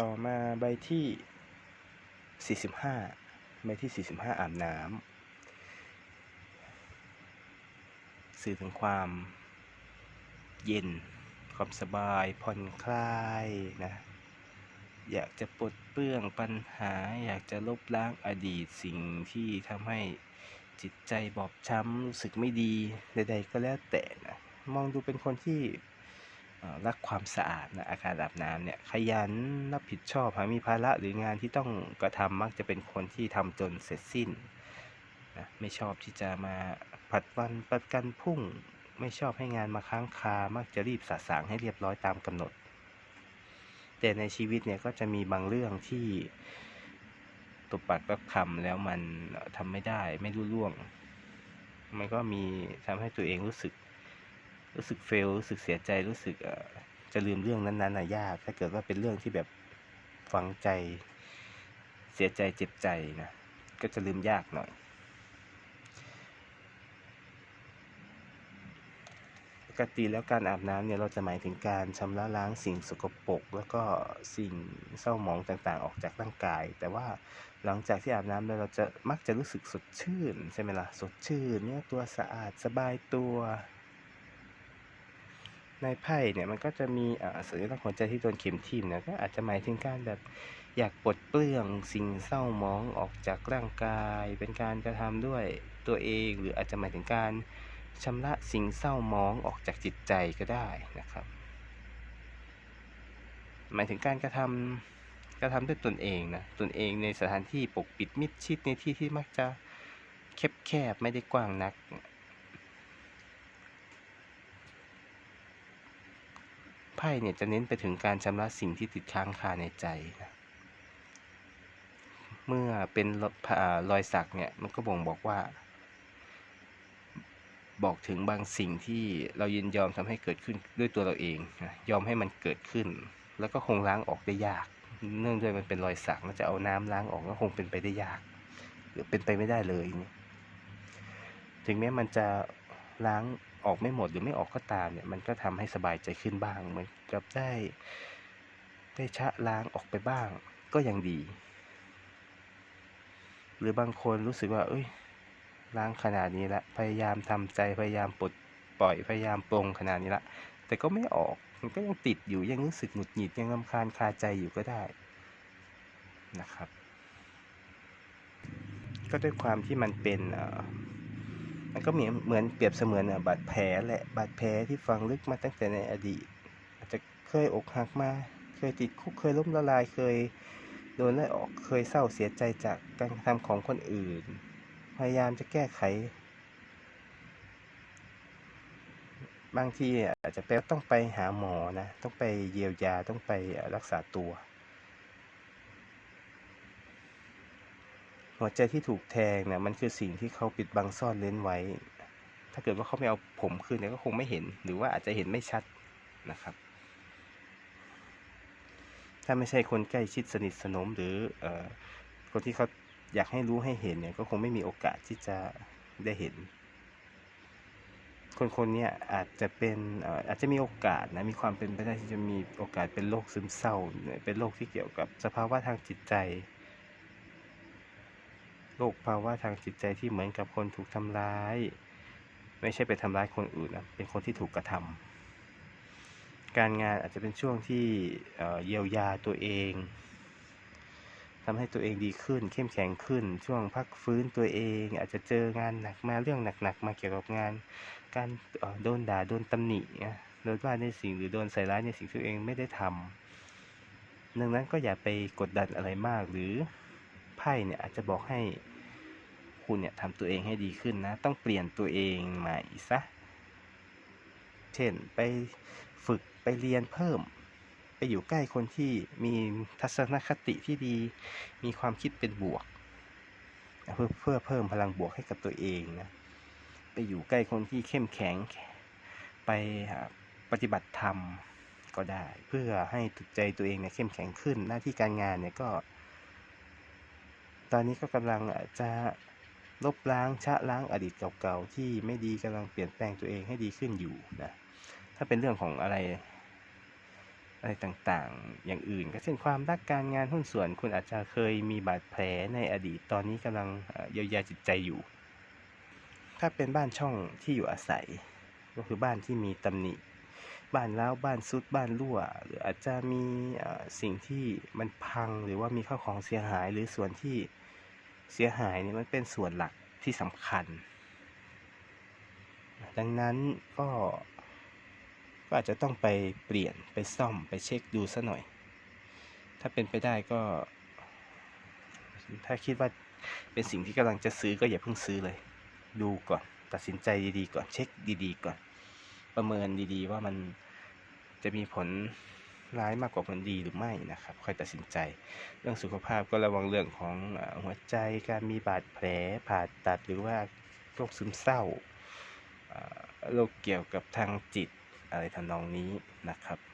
ต่อมาใบที่ 45 ใบที่ 45 อาบน้ำสื่อถึงความเย็น ความสบาย ผ่อนคลายนะ อยากจะปลดเปลื้องปัญหา อยากจะลบล้างอดีตสิ่งที่ทำให้จิตใจบอบช้ำรู้สึกไม่ดีใดๆก็แล้วแต่นะ มองดูเป็นคนที่ รักความสะอาดนะอาการอาบน้ำเนี่ยขยันรับผิดชอบหากมีภาระหรืองานที่ต้องกระทำมักจะเป็นคนที่ทำจนเสร็จสิ้นนะไม่ชอบที่จะมาผัดวันประกันพุ่ง ไม่ชอบให้งานมาค้างคา มักจะรีบสะสางให้เรียบร้อยตามกำหนด แต่ในชีวิตเนี่ยก็จะมีบางเรื่องที่ตบปากรับคำแล้วมันทำไม่ได้ไม่รุ่ร่วง มันก็มีทำให้ตัวเองรู้สึก รู้สึกเฟลรู้สึกเสียใจรู้สึกจะลืมเรื่องนั้นๆน่ะยาก ถ้าเกิดว่าเป็นเรื่องที่แบบฝังใจ เสียใจเจ็บใจนะก็จะลืมยากหน่อย ปกติแล้วการอาบน้ำเนี่ยเราจะหมายถึงการชำระล้างสิ่งสกปรกแล้วก็สิ่งเศร้าหมองต่างๆ ออกจากร่างกาย แต่ว่าหลังจากที่อาบน้ำแล้วเราจะมักจะรู้สึกสดชื่นใช่ไหมล่ะสดชื่นเนี่ยตัวสะอาดสบายตัว ในไพ่เนี่ยมันก็จะมีอ่าสัญลักษณ์หัวใจที่โดนเข็มทิ่มเนี่ยก็อาจจะหมายถึงการแบบอยากปลดเปลื้องสิ่งเศร้าหมองออกจากร่างกาย เป็นการกระทำด้วยตัวเอง หรืออาจจะหมายถึงการชำระสิ่งเศร้าหมองออกจากจิตใจก็ได้นะครับ หมายถึงการกระทำกระทำด้วยตนเองนะตนเองในสถานที่ปกปิดมิดชิดในที่ที่มักจะแคบแคบๆไม่ได้กว้างนัก ไพ่เนี่ยจะเน้นไปถึงการชำระสิ่งที่ติดค้างคาในใจนะเมื่อเป็นรอยสักเนี่ยมันก็บ่งบอกว่า บอกถึงบางสิ่งที่เรายินยอมทำให้เกิดขึ้นด้วยตัวเราเองนะยอมให้มันเกิดขึ้น แล้วก็คงล้างออกได้ยาก เนื่องด้วยมันเป็นรอยสักแล้วจะเอาน้ำล้างออกก็คงเป็นไปได้ยาก หรือเป็นไปไม่ได้เลย ถึงแม้มันจะล้าง ออกไม่หมดหรือไม่ออกก็ตามเนี่ยมันก็ทำให้สบายใจขึ้นบ้าง เหมือนกับได้ได้ชะล้างออกไปบ้างก็ยังดี หรือบางคนรู้สึกว่า เอ้ยล้างขนาดนี้ละพยายามทำใจพยายามปลดปล่อยพยายามปลงขนาดนี้ละแต่ก็ไม่ออกมันก็ยังติดอยู่ยังรู้สึกหงุดหงิดยังรำคาญคาใจอยู่ก็ได้นะครับ ก็ด้วยความที่มันเป็นเอ่อ มันก็เหมือนเหมือนเปรียบเสมือนบาดแผลแหละบาดแผลที่ฝังลึกมาตั้งแต่ในอดีต อาจจะเคยอกหักมา เคยติดคุกเคยล้มละลายเคยโดนไล่ออกเคยเศร้าเสียใจจากการกระทำของคนอื่น พยายามจะแก้ไข บางทีอาจจะแปลว่าต้องไปหาหมอนะ ต้องไปเยียวยาต้องไปรักษาตัว หัวใจที่ถูกแทงเนี่ยมันคือสิ่งที่เขาปิดบังซ่อนเร้นไว้ ถ้าเกิดว่าเขาไม่เอาผมคืนเนี่ยก็คงไม่เห็น หรือว่าอาจจะเห็นไม่ชัดนะครับ ถ้าไม่ใช่คนใกล้ชิดสนิทสนมหรืออคนที่เขาอยากให้รู้ให้เห็นเนี่ยก็คงไม่มีโอกาสที่จะได้เห็น คนคนนี้อาจจะเป็นอออาจจะมีโอกาสนะมีความเป็นไปได้ที่จะมีโอกาสเป็นโรคซึมเศร้าเป็นโรคที่เกี่ยวกับสภาวะทางจิตใจ โรคภาวะทางจิตใจที่เหมือนกับคนถูกทำร้าย ไม่ใช่ไปทำร้ายคนอื่นนะเป็นคนที่ถูกกระทำการงานอาจจะเป็นช่วงที่เเยียวยาตัวเองทำให้ตัวเองดีขึ้น เข้มแข็งขึ้น ช่วงพักฟื้นตัวเอง อาจจะเจองานหนักมาเรื่องหนักๆ มาเกี่ยวกับงาน การโดนด่าโดนตำหนิโดนว่าในสิ่งหรือโดนใส่ร้ายในสิ่งที่ตัวเองไม่ได้ทำดังนั้นก็อย่าไปกดดันอะไรมากหรือ พ่เนี่ยอาจจะบอกให้คุณเนี่ยทำตัวเองให้ดีขึ้นนะ ต้องเปลี่ยนตัวเองใหม่ซะ เช่นไปฝึกไปเรียนเพิ่ม ไปอยู่ใกล้คนที่มีทัศนคติที่ดี มีความคิดเป็นบวก เพื่อเพื่อเพิ่มพลังบวกให้กับตัวเองนะ ไปอยู่ใกล้คนที่เข้มแข็ง ไปปฏิบัติธรรมก็ได้ เพื่อให้จิตใจตัวเองเนี่ยเข้มแข็งขึ้น หน้าที่การงานเนี่ยก็ ตอนนี้ก็กำลังจะลบล้างชะล้างอดีตเก่าๆที่ไม่ดีกำลังเปลี่ยนแปลงตัวเองให้ดีขึ้นอยู่นะถ้าเป็นเรื่องของอะไรอะไรต่างๆ อย่างอื่น ก็เช่นความรักการงานหุ้นส่วน คุณอาจจะเคยมีบาดแผลในอดีตตอนนี้กำลังเอ่อเยียวยาจิตใจอยู่ ถ้าเป็นบ้านช่องที่อยู่อาศัย ก็คือบ้านที่มีตำหนิ บ้านร้าวบ้านซุดบ้านรั่ว หรืออาจจะมีสิ่งที่มันพังหรือว่ามีข้าวของเสียหายหรือส่วนที่เสียหายนี่มันเป็นส่วนหลักที่สำคัญ ดังนั้นก็ก็อาจจะต้องไปเปลี่ยนไปซ่อมไปเช็คดูซะหน่อย ถ้าเป็นไปได้ก็ ถ้าคิดว่าเป็นสิ่งที่กำลังจะซื้อก็อย่าเพิ่งซื้อเลย ดูก่อน ตัดสินใจดีๆก่อน เช็คดีๆก่อน ประเมินดีๆ ว่ามันจะมีผลร้ายมากกว่าผลดีหรือไม่นะครับ ค่อยตัดสินใจ เรื่องสุขภาพก็ระวังเรื่องของหัวใจการมีบาดแผลผ่าตัดหรือว่าโรคซึมเศร้าโรคเกี่ยวกับทางจิตอะไรทำนองนี้นะครับ